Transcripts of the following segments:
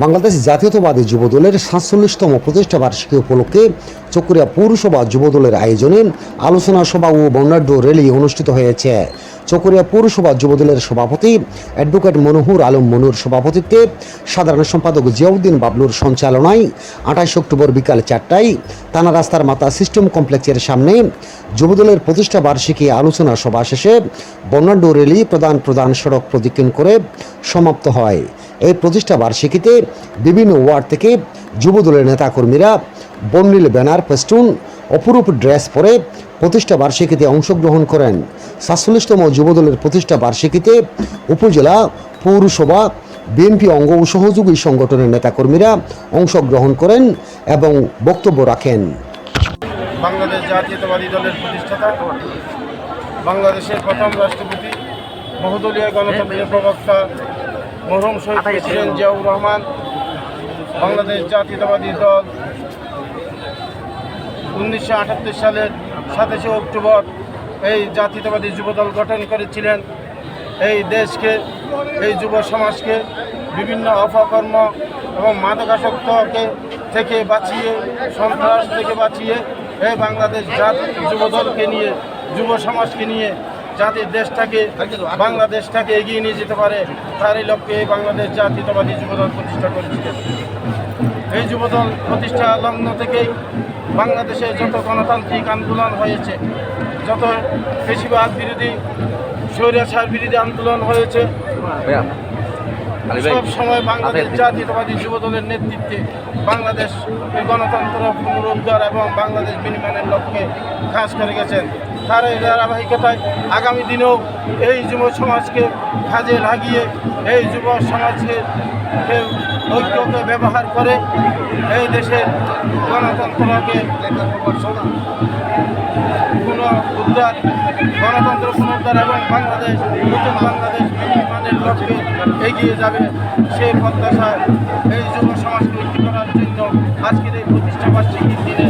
বাংলাদেশ জাতীয়তাবাদী যুবদলের সাতচল্লিশতম প্রতিষ্ঠা বার্ষিকী উপলক্ষে চকরিয়া পৌরসভা যুবদলের আয়োজনে আলোচনা সভা ও বর্ণাঢ্য র্যালি অনুষ্ঠিত হয়েছে। চকরিয়া পৌরসভা যুবদলের সভাপতি অ্যাডভোকেট মনোহর আলম মনুর সভাপতিত্বে সাধারণ সম্পাদক জিয়াউদ্দিন বাবলুর সঞ্চালনায় আঠাশ অক্টোবর বিকাল চারটায় থানা রাস্তার মাতা সিস্টেম কমপ্লেক্সের সামনে যুবদলের প্রতিষ্ঠা বার্ষিকী আলোচনা সভা শেষে বর্ণাঢ্য র্যালি প্রধান প্রধান সড়ক প্রদক্ষিণ করে সমাপ্ত হয়। এই প্রতিষ্ঠা বার্ষিকীতে বিভিন্ন ওয়ার্ড থেকে যুবদলের নেতাকর্মীরা বর্ণিল ব্যানার, ফেস্টুন, অপরূপ ড্রেস পরে প্রতিষ্ঠা বার্ষিকীতে অংশগ্রহণ করেন। সাতচল্লিশতম যুবদলের প্রতিষ্ঠা বার্ষিকীতে উপজেলা, পৌরসভা, বিএনপি অঙ্গ ও সহযোগী সংগঠনের নেতাকর্মীরা অংশগ্রহণ করেন এবং বক্তব্য রাখেন। বাংলাদেশ জাতীয়তাবাদী দলের প্রতিষ্ঠাতা বাংলাদেশের প্রথম রাষ্ট্রপতি, বহুদলীয় গণতন্ত্রের প্রবক্তা মরহুম শহীদ প্রেসিডেন্ট জিয়াউর রহমান বাংলাদেশ জাতীয়তাবাদী দল উনিশশো আটাত্তর সালের সাতাশে অক্টোবর এই জাতীয়তাবাদী যুবদল গঠন করেছিলেন। এই দেশকে এই যুব সমাজকে বিভিন্ন অপকর্ম এবং মাদকাসক্তকে থেকে বাঁচিয়ে সন্ত্রাস থেকে বাঁচিয়ে এই বাংলাদেশ জাত যুবদলকে নিয়ে যুব সমাজকে নিয়ে যাতে দেশটাকে বাংলাদেশটাকে এগিয়ে নিয়ে যেতে পারে, তারই লক্ষ্যে বাংলাদেশ জাতীয়তাবাদী যুবদল প্রতিষ্ঠা করেছিলেন এই যুবদল প্রতিষ্ঠা লগ্ন থেকেই বাংলাদেশে যত গণতান্ত্রিক আন্দোলন হয়েছে, যত বেশিরভাগ বিরোধী, স্বৈরাচার বিরোধী আন্দোলন হয়েছে সব সময় বাংলাদেশ জাতীয়তাবাদী যুবদলের নেতৃত্বে বাংলাদেশ গণতন্ত্র পুনরুদ্ধার এবং বাংলাদেশ বিনিময়ের লক্ষ্যে কাজ করে গেছেন। তার এই ধারাবাহিকতায় আগামী দিনেও এই যুব সমাজকে কাজে লাগিয়ে এই যুব সমাজকে ঐক্যকে ব্যবহার করে এই দেশের গণতন্ত্রকে পুনরুদ্ধার গণতন্ত্র পুনরুদ্ধার এবং বাংলাদেশ নতুন বাংলাদেশ লক্ষ্যে এগিয়ে যাবে সেই প্রত্যাশায় এই যুব সমাজকে উন্নতি করার জন্য। আজকের এই প্রতিষ্ঠা বার্ষিকীর দিনে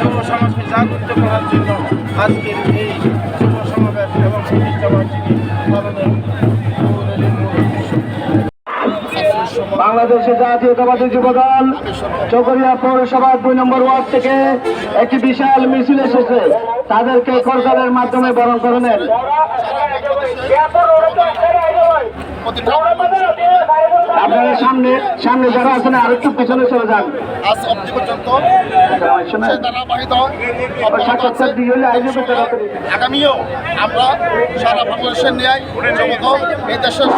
যুব সমাজকে জাগ্রত করার জন্য আজকের এই বাংলাদেশে জাতীয়তাবাদী যুবদল চকরিয়া পৌরসভার দুই নম্বর ওয়ার্ড থেকে একটি বিশাল মিছিল এসেছে। তাদেরকে করতালের মাধ্যমে বরণ করে নেন। আপনারা সামনে সামনে যারা আছেন আর একটু পিছনে চলে যান। আজ অবধি পর্যন্ত আগামীও আমরা সারা বাংলাদেশের ন্যায় এই দেশের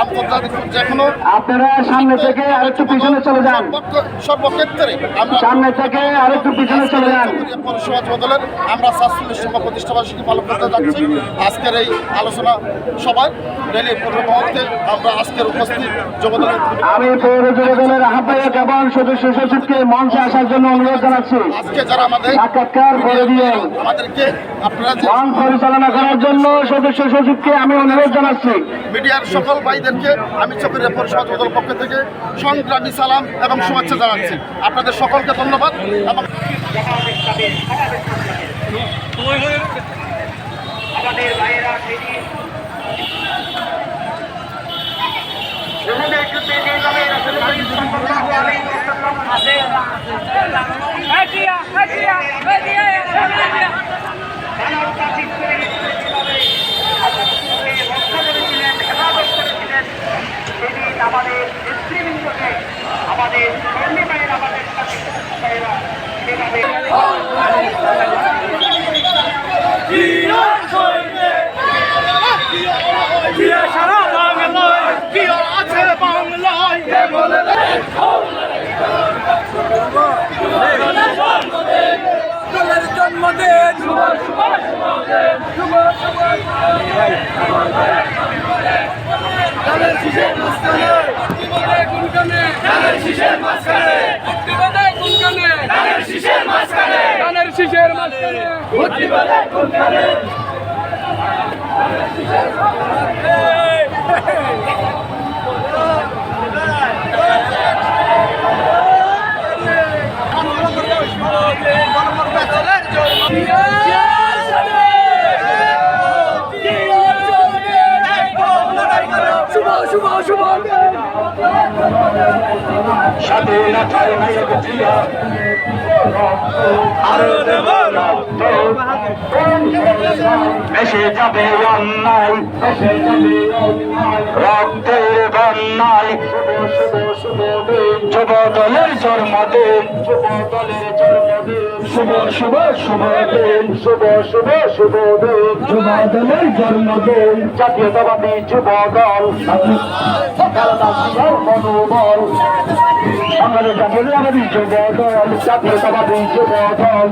আন্তর্জাতিক যে কোনো আপনারা সামনে থেকে আর একটু পিছনে চলে যান। সর্বক্ষ- সর্বক্ষেত্রে সামনে থেকে আর একটু পিছনে চলে যান। পৌরসভা বদলের আমরা সাতচল্লিশ সংখ্যা প্রতিষ্ঠাবার্ষিকী পালন করতে যাচ্ছি। আজকের এই আলোচনা সভায় রেলির পূর্ব আমরা আজকের উপস্থিত আমি পৌর যুবদলের আহ্বায়ক এবং সদস্য সচিবকে মঞ্চে আসার জন্য অনুরোধ জানাচ্ছি। আজকে যারা আমাদের সাক্ষাৎকার করে দিয়ে আমাদেরকে আপনারা যে মঞ্চ পরিচালনা করার জন্য সদস্য সচিবকে আমি অনুরোধ জানাচ্ছি। মিডিয়ার সকল ভাইদেরকে আমি চকরিয়া পরিষদ দল পক্ষ থেকে সংগ্রামী সালাম এবং শুভেচ্ছা জানাচ্ছি। আপনাদের সকলকে ধন্যবাদ এবং Hagia, Hagia, Hagia. আমাদের নেতৃবৃন্দকে আমাদের আমাদের সেভাবে শুভ শুভ শুভ স্বাধীনতার নায়ক জিয়া আরও দেব রক্ত না যাবে অন্যায় এসে যাবে অন্যায়। রক্তের বন্যায়। যুব দলের জন্মদিন। যুব দলের জন্মদিন শুভ শুভ শুভ দিন। শুভ শুভ শুভ দিন। যুব দলের জন্মদিন। জাতীয়তাবাদী যুব দল। মনোবল আমাদের জাতীয়তাবাদী যুব দল জাতীয়তাবাদী যুব দল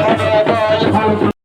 মনোবল